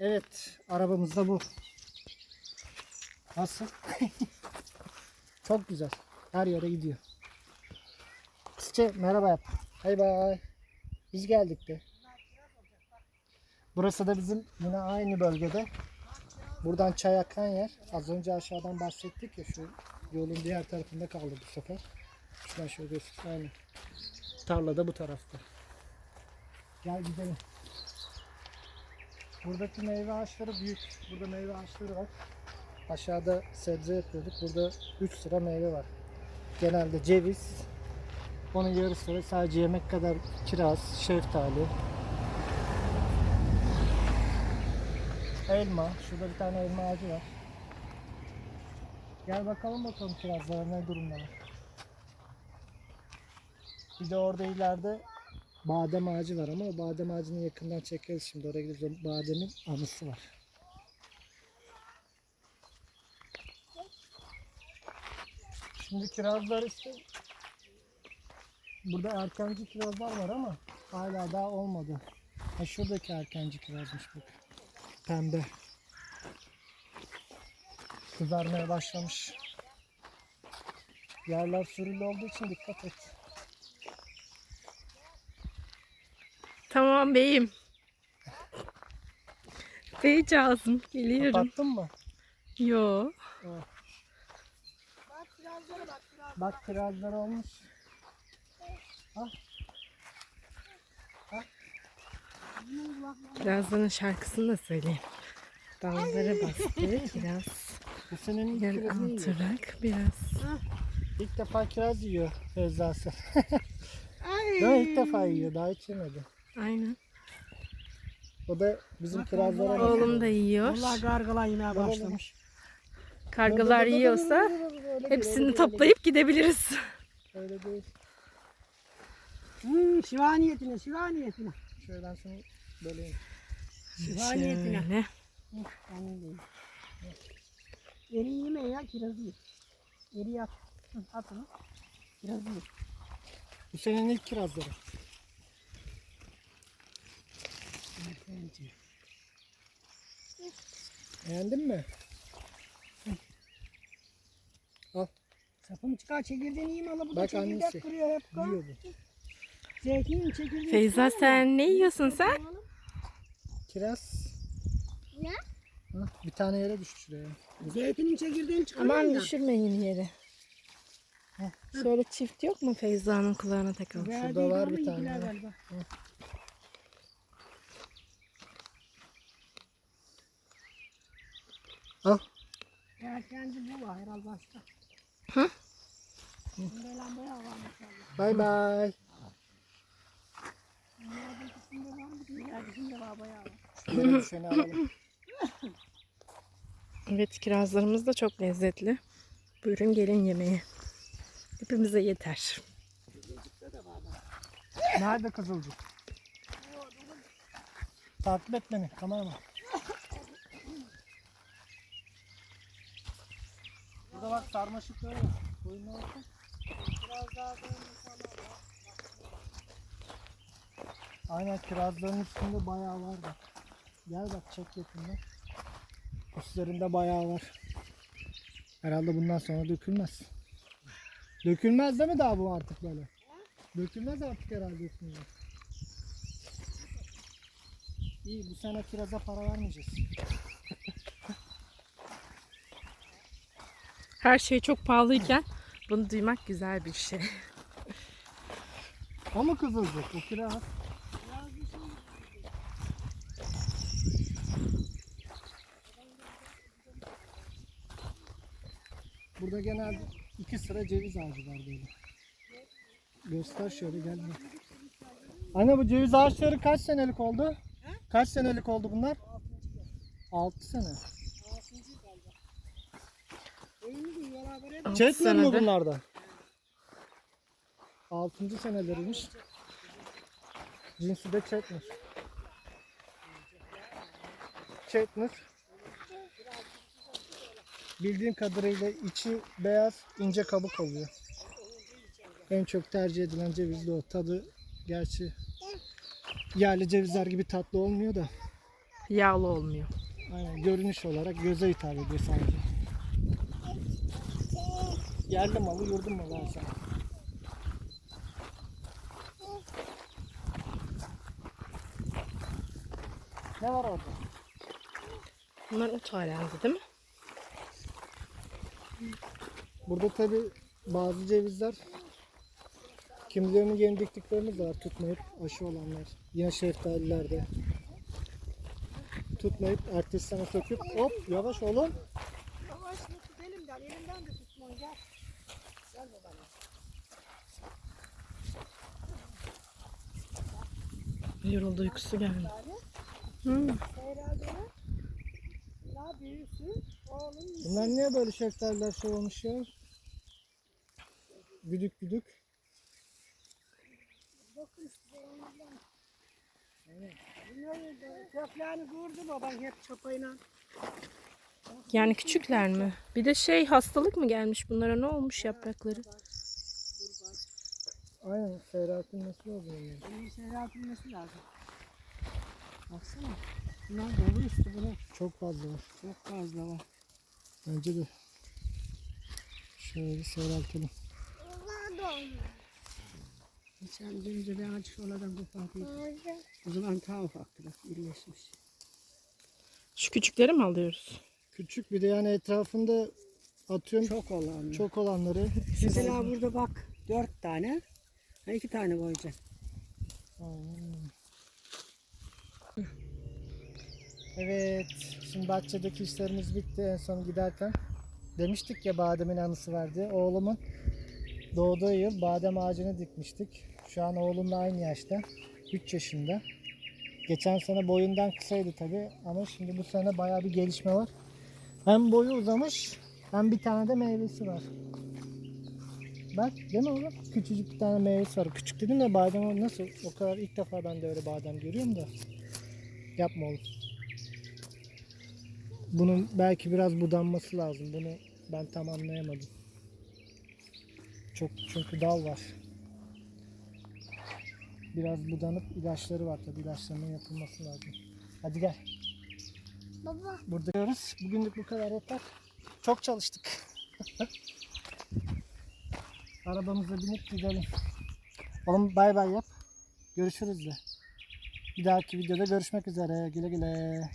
Evet, arabamız da bu. Nasıl? Çok güzel. Her yere gidiyor. Çiçe merhaba yap. Hay bay. Biz geldik de. Burası da bizim yine aynı bölgede. Buradan çay akan yer. Az önce aşağıdan bahsettik ya şu yolun diğer tarafında kaldı bu sefer. Şuradan şöyle göster. Aynen. Tarla da bu tarafta. Gel gidelim. Buradaki meyve ağaçları büyük. Burada meyve ağaçları var. Aşağıda sebze yapıyorduk. Burada 3 sıra meyve var. Genelde ceviz. Onun yarısı sadece yemek kadar kiraz, şeftali. Elma. Şurada bir tane elma ağacı var. Gel bakalım bakalım kirazlara ne durumdalar. Bir de orada ileride badem ağacı var ama o badem ağacını yakından çekeriz şimdi. Oraya gideceğiz. Bademin anısı var. Şimdi kirazlar işte burada erkenci kirazlar var ama hala daha olmadı. Ha şuradaki erkenci kirazmış bak. Pembe. Kızarmaya başlamış. Yerler sürülü olduğu için dikkat et. Tamam beyim. Beycağızım geliyorum. Kapattın mı? Yo. Bak kirazlar olmuş. Kirazların şarkısını da söyleyeyim. Dallara bastı kiraz. Bu senenin Gel altırak biraz. İlk defa kiraz yiyor Feyza'sı. Ay. Daha ilk defa yiyor. Daha hiç yemedi. Aynen. O da bizim kirazlara Oğlum da yiyor. Vallahi gargala yine başlamış. Kargalar yiyorsa hepsini toplayıp gidebiliriz. Öyle değil. Hmm, şiva niyetine, şiva niyetine. Şöyle şunu böleyim. Şifa niyetine. Şöyle. Benim değil. Eri yeme ya, kirazı ye. Eri. Hı, At onu. Kirazı ye. Bu senenin ilk kirazları. Bence. Beğendin mi? Al. Sapını çıkar, çekirdeğini yiyeyim ala. Bu da Bak çekirdek annesi. kırıyor hep. Yiyor bu. Zeytin çekirdeği. Feyza sen ne yiyorsun sen? Kiraz. Ne? Bir tane yere düştü şuraya. Zeytinin çekirdeğini çıkarıyor Aman düşürmeyin yeri. Şöyle çift yok mu Feyza'nın kulağına takalım? Verdiği Şurada var bir tane ya. galiba. Al. Bu var herhalde başka. Hı? Bay bay. Alalım. Evet kirazlarımız da çok lezzetli. Buyurun gelin yemeğe. Hepimize yeter. Nerede kızılcık? Takip et beni kameraman. Burada bak sarmaşıkları var. Koyunlar olsun. Aynen kirazların üstünde bayağı var bak. Gel bak çek yakından. Üstlerinde bayağı var. Herhalde bundan sonra dökülmez. Dökülmez değil mi daha bu artık böyle? Dökülmez artık herhalde üstünde. İyi bu sene kiraza para vermeyeceğiz. Her şey çok pahalıyken bunu duymak güzel bir şey. O mu kızılcık? O kiraz. Burada genelde iki sıra ceviz ağacı var böyle. Göster şöyle gel. Anne bu ceviz ağaçları kaç senelik oldu? Kaç senelik oldu bunlar? 6 sene. Oyunu da beraber hep Altı Çekmiyor mu bunlarda? 6. seneleriymiş. Cinsi de çekmiş. Çekmiş. Bildiğim kadarıyla içi beyaz ince kabuk oluyor. En çok tercih edilen ceviz de o. Tadı gerçi yerli cevizler gibi tatlı olmuyor da. Yağlı olmuyor. Aynen görünüş olarak göze hitap ediyor sanki. Yerli malı yurdum malı şey. Ne var orada? Bunlar ot herhalde değil mi? Burada tabi bazı cevizler kimilerini yeni diktiklerimiz de var tutmayıp aşı olanlar. Yine şeftaliler de. Tutmayıp ertesi sene söküp hop yavaş olun. Tut elimden, de tutma gel. Gel babana. Yoruldu uykusu geldi. Hı. Herhalde la büyüsün, oğlum yesin. Bunlar niye böyle şeftaliler şey olmuş ya? Güdük güdük. Elimden. Bunları da köklerini vurdu baban hep çapayla. Yani küçükler mi? Bir de şey hastalık mı gelmiş bunlara? Ne olmuş yaprakları? Aynen seyretilmesi lazım. onların. Bunun seyretilmesi lazım. Baksana. Bunlar dolu üstü bunu. Çok fazla var. Çok fazla var. Bence de. Şöyle bir seyreltelim. Geçen günce bir ağaç şuradan kopardıydı. O zaman ta ufaktı bak irileşmiş. Şu küçükleri mi alıyoruz? Küçük bir de yani etrafında atıyorum çok, Çok olan. çok olanları. Mesela burada bak dört tane. Ha, iki tane. Aynen. Evet, şimdi bahçedeki işlerimiz bitti. En son giderken demiştik ya bademin anısı var diye. Oğlumun doğduğu yıl badem ağacını dikmiştik. Şu an oğlumla aynı yaşta. 3 yaşında. Geçen sene boyundan kısaydı tabi ama şimdi bu sene bayağı bir gelişme var. Hem boyu uzamış hem bir tane de meyvesi var. Bak değil mi oğlum? Küçücük bir tane meyvesi var. Küçük dedim de badem nasıl? O kadar ilk defa ben de öyle badem görüyorum da. Yapma oğlum. Bunun belki biraz budanması lazım. Bunu ben tam anlayamadım. Çok çünkü dal var. Biraz budanıp ilaçları var tabii ilaçlarının yapılması lazım. Hadi gel. Baba. Burada görüyoruz. Bugünlük bu kadar yeter. Çok çalıştık. Arabamıza binip gidelim. Oğlum bay bay yap. Görüşürüz de. Bir dahaki videoda görüşmek üzere. Güle güle.